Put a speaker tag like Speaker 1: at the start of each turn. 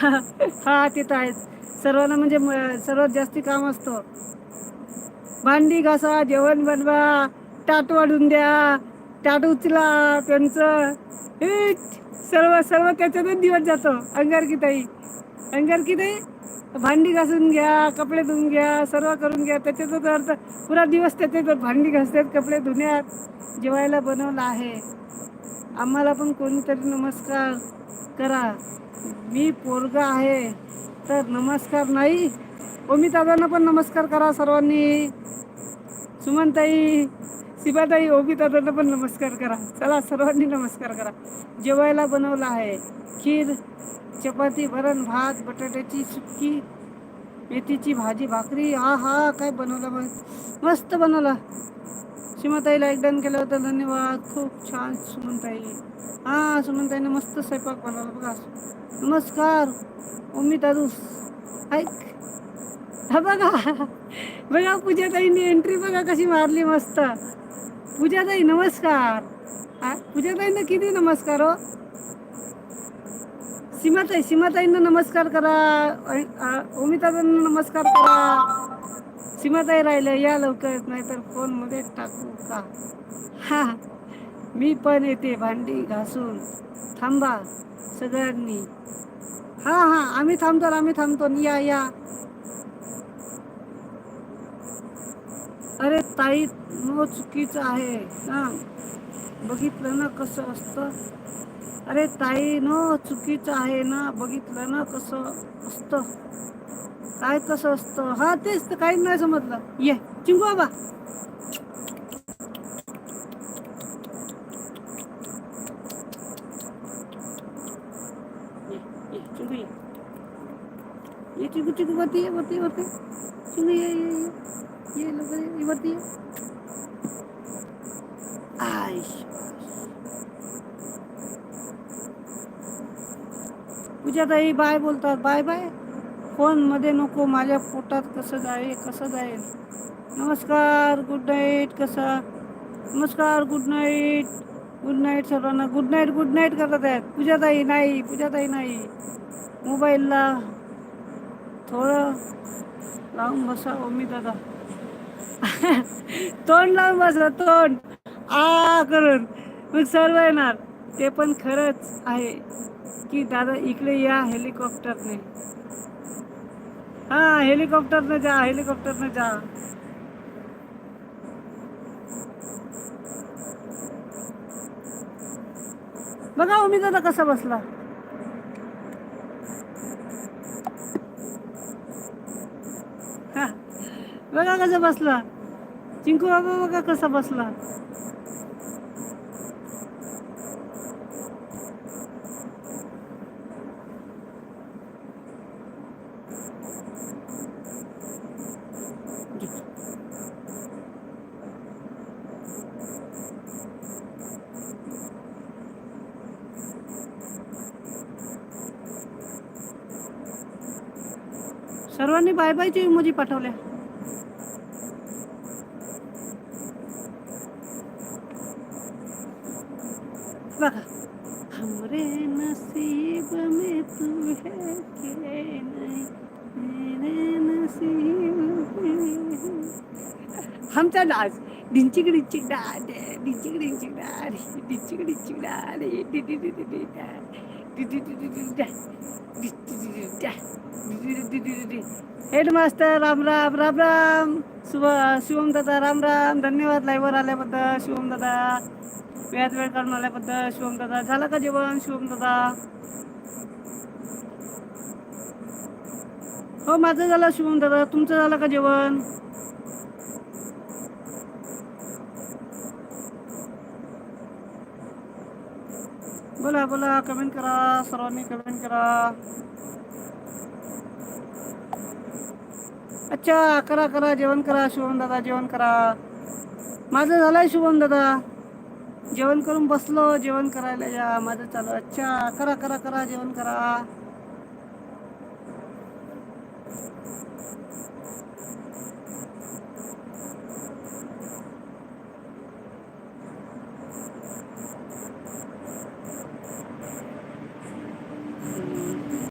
Speaker 1: हा ते तर आहेच. सर्वांना म्हणजे सर्वात जास्ती काम असतं. भांडी घासा जेवण बनवा ताट वाढून द्या ताट उचला त्यांचं सर्व सर्व त्याच्यातच दिवस जातो. अंगारकीताई. अंगारकीताई भांडी घासून घ्या कपडे धुवून घ्या सर्व करून घ्या. त्याच्यातच अर्थ पुरा दिवस त्याच्यात भांडी घासतात कपडे धुण्यात. जेवायला बनवलं आहे. आम्हाला पण कोणीतरी नमस्कार करा. मी पोरगा आहे तर नमस्कार नाही. ओमी दादांना पण नमस्कार करा सर्वांनी. सुमनताई शिबाताई ओमी दादांना पण नमस्कार करा. चला सर्वांनी नमस्कार करा. जेवायला बनवलं आहे. खीर चपाती वरण भात बटाट्याची सुक्की मेथीची भाजी भाकरी. हा हा काय बनवलं मस्त बनवला. सीमाताईला एक डन केलं होतं. धन्यवाद. खूप छान सुमनताई. हां सुमनताईने मस्त स्वयंपाक बनवला बघा. नमस्कार ओमी तारूस ऐक हा बघा बघा पूजाताईंनी एंट्री बघा कशी मारली मस्त. पूजाताई नमस्कार. पूजाताईंना किती नमस्कार हो? सीमाताई सीमाताईंना नमस्कार करा. ओमिताताईंना नमस्कार करा. सीमाताई राहिल्या या लवकर नाही तर फोनमध्ये टाकू का? हा. मी पण येते भांडी घासून. थांबा सगळ्यांनी. हा हा आम्ही थांबतो आम्ही थांबतो. या या. अरे ताई नो चुकीचं आहे. हा. बघितलं ना कसं असतं? अरे ताई नो चुकीचं आहे ना? बघितलं ना कसं असतं? काय कसं असतं? हा तेच तर काहीच नाही समजलं. ये चिंगू बाबा. ये चिकू चिकू वरती ये वरती वरती चिंगू ये ये ये ये लवकर ये वरती ये। आयश पूजाताई बाय बोलतात बाय बाय। फोनमध्ये नको माझ्या पोटात कसं जाईल कसं जाईल? नमस्कार गुड नाईट कसा? नमस्कार गुड नाईट गुड नाईट सर्वांना. गुड नाईट गुड नाईट करत आहेत. पूजाताई नाही पूजाताई नाही. मोबाईलला थोडं लावून बसा ओमी दादा. तोंड लावून बसा तोंड. आ करून. मग सर्व येणार. ते पण खरंच आहे की दादा इकडे या हेलिकॉप्टरने. हा हेलिकॉप्टरने जा हेलिकॉप्टरने जा. बघा उमी दादा कसा बसला हा, बघा कसा बसला. चिंकू बाबा बघा कसा बसला. सर्वांनी बाय बायची इमोजी पाठवल्या. बघा हमरे नसीब में तू है के नहीं? मेरे नसीब में आमचा डान्स डिंचिक डिंचिक डा डिंचिक डिंचिक डा डिंचिक डिंचिक डा डि डि डि डि डी डा डि डि डि डि डि डा डि डि डि डि डा डि डि डि डि हेडमास्टर राम राम राम राम. शुभ शिवम दादा राम राम. धन्यवाद लाईव्हवर आल्याबद्दल. शिवम दादा. वेळात वेळ काढून आल्याबद्दल शिवमदादा झालं का जेवण शिवम दादा हो माझं झालं शिवम दादा तुमचं झालं का जेवण? बोला बोला कमेंट करा. सर्वांनी कमेंट करा. अच्छा करा करा. जेवण करा शुभम दादा जेवण करा. माझं झालंय शुभम दादा जेवण करून बसलो जेवण करायला या माझं चालू अच्छा करा करा करा जेवण करा.